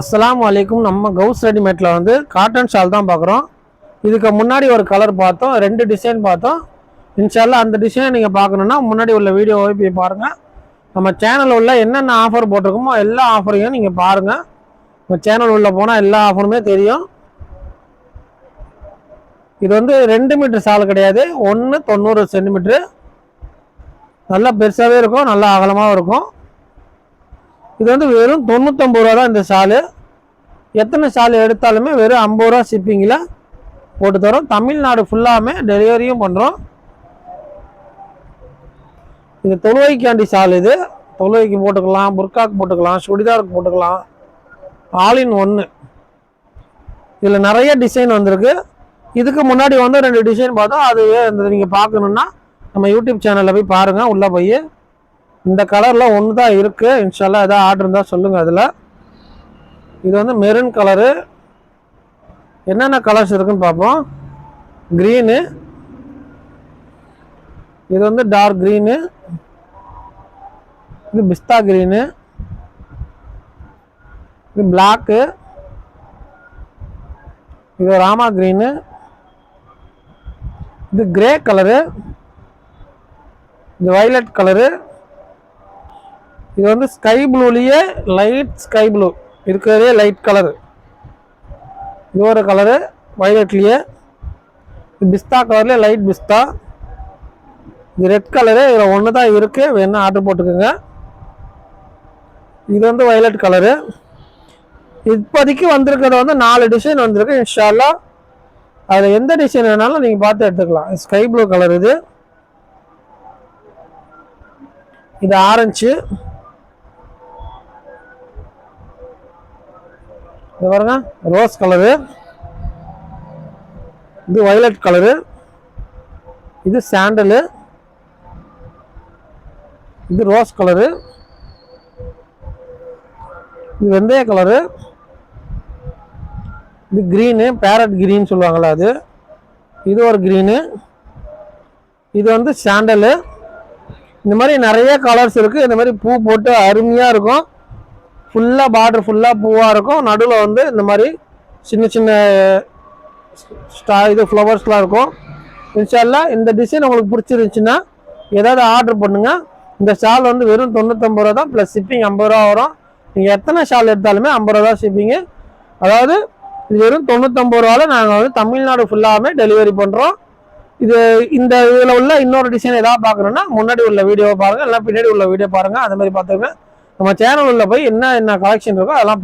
அஸ்லாம் வலைக்கும் நம்ம கவுஸ் ரெடிமேட்டில் வந்து காட்டன் ஷால் தான் பார்க்குறோம். இதுக்கு முன்னாடி ஒரு கலர் பார்த்தோம் ரெண்டு டிசைன் பார்த்தோம். இன்ஷால்லா அந்த டிசைனை நீங்கள் பார்க்கணுன்னா முன்னாடி உள்ள வீடியோவை போய் பாருங்கள் நம்ம சேனல் உள்ள என்னென்ன ஆஃபர் போட்டிருக்கோமோ எல்லா ஆஃபரையும் நீங்கள் பாருங்கள் நம்ம சேனல் உள்ளே போனால் எல்லா ஆஃபருமே தெரியும். இது வந்து ரெண்டு மீட்டர் சால் கிடையாது. ஒன்று தொண்ணூறு சென்டிமீட்ரு நல்லா பெருசாகவே இருக்கும் நல்லா அகலமாகவும் இருக்கும். இது வந்து வெறும் தொண்ணூத்தொம்பது ரூபா தான் இந்த ஷாலு. எத்தனை ஷாலு எடுத்தாலுமே வெறும் ஐம்பது ரூபா ஷிப்பிங்கில் போட்டு தரோம். தமிழ்நாடு ஃபுல்லாமே டெலிவரியும் பண்ணுறோம் இது தொழுவைக்காண்டி ஷால் இது. தொழுவைக்கு போட்டுக்கலாம் புர்காக்கு போட்டுக்கலாம் சுடிதாருக்கு போட்டுக்கலாம். ஆல் இன் ஒன்று இதில் நிறைய டிசைன் வந்திருக்கு. இதுக்கு முன்னாடி வந்து ரெண்டு டிசைன் பார்த்தோம் அது இந்த நீங்கள் பார்க்கணுன்னா நம்ம யூடியூப் சேனலில் போய் பாருங்கள் உள்ளே போய் இந்த கலரில் ஒன்று தான் இருக்குது இன்ஷால்லாம் எதாவது ஆர்டர் இருந்தால் சொல்லுங்கள் அதில். இது வந்து மெரூன் கலரு என்னென்ன கலர்ஸ் இருக்குன்னு பார்ப்போம். க்ரீனு இது வந்து டார்க் க்ரீனு இது பிஸ்தா க்ரீனு இது பிளாக்கு இது ராமா க்ரீனு இது கிரே கலரு இது வைலட் கலரு இது வந்து ஸ்கை ப்ளூலேயே லைட் ஸ்கை ப்ளூ இருக்கிறதே லைட் கலரு இது ஒரு கலரு வயலட்லேயே இது பிஸ்தா கலர்லேயே லைட் பிஸ்தா. இது ரெட் கலரு இதில் ஒன்று தான் இருக்குது வேணால் ஆர்டர் போட்டுக்கோங்க. இது வந்து வயலட் கலரு இப்போதைக்கு வந்திருக்கிறது வந்து நாலு டிசைன் வந்திருக்கு. இன்ஷால்லா அதில் எந்த டிசைன் வேணாலும் நீங்கள் பார்த்து எடுத்துக்கலாம். ஸ்கை ப்ளூ கலர் இது. இது ஆரஞ்சு இது பாருங்க ரோஸ் கலரு இது வயலட் கலரு இது சாண்டலு இது ரோஸ் கலரு இது வெந்தய கலரு இது க்ரீனு பேரட் க்ரீன் சொல்லுவாங்கள்ல அது. இது ஒரு க்ரீனு இது வந்து சாண்டலு இந்த மாதிரி நிறைய கலர்ஸ் இருக்குது இந்த மாதிரி பூ போட்டு அருமையாக இருக்கும். ஃபுல்லாக பார்டர் ஃபுல்லாக பூவாக இருக்கும். நடுவில் வந்து இந்த மாதிரி சின்ன சின்ன ஸ்டா இது ஃப்ளவர்ஸ்லாம் இருக்கும். இன்ஷால்லா இந்த டிசைன் உங்களுக்கு பிடிச்சிருந்துச்சின்னா ஏதாவது ஆர்டர் பண்ணுங்கள் இந்த ஷால் வந்து வெறும் தொண்ணூத்தொம்பது ரூபா தான் ப்ளஸ் ஷிப்பிங் ஐம்பது ரூபா வரும். நீங்கள் எத்தனை ஷால் எடுத்தாலுமே ஐம்பது ரூபா தான் ஷிப்பிங்கு அதாவது இது வெறும் தொண்ணூத்தொம்பது ரூபாவில் நாங்கள் வந்து தமிழ்நாடு ஃபுல்லாகவே டெலிவரி பண்ணுறோம் இது இந்த இதில் உள்ள இன்னொரு டிசைன் எதாவது பார்க்கணுன்னா முன்னாடி உள்ள வீடியோவை பாருங்கள் இல்லை பின்னாடி உள்ள வீடியோ பாருங்கள் அந்த மாதிரி பார்த்துக்கங்க. நம்ம சேனல் உள்ள போய் என்ன என்ன கலெக்ஷன் இருக்கோ அதெல்லாம்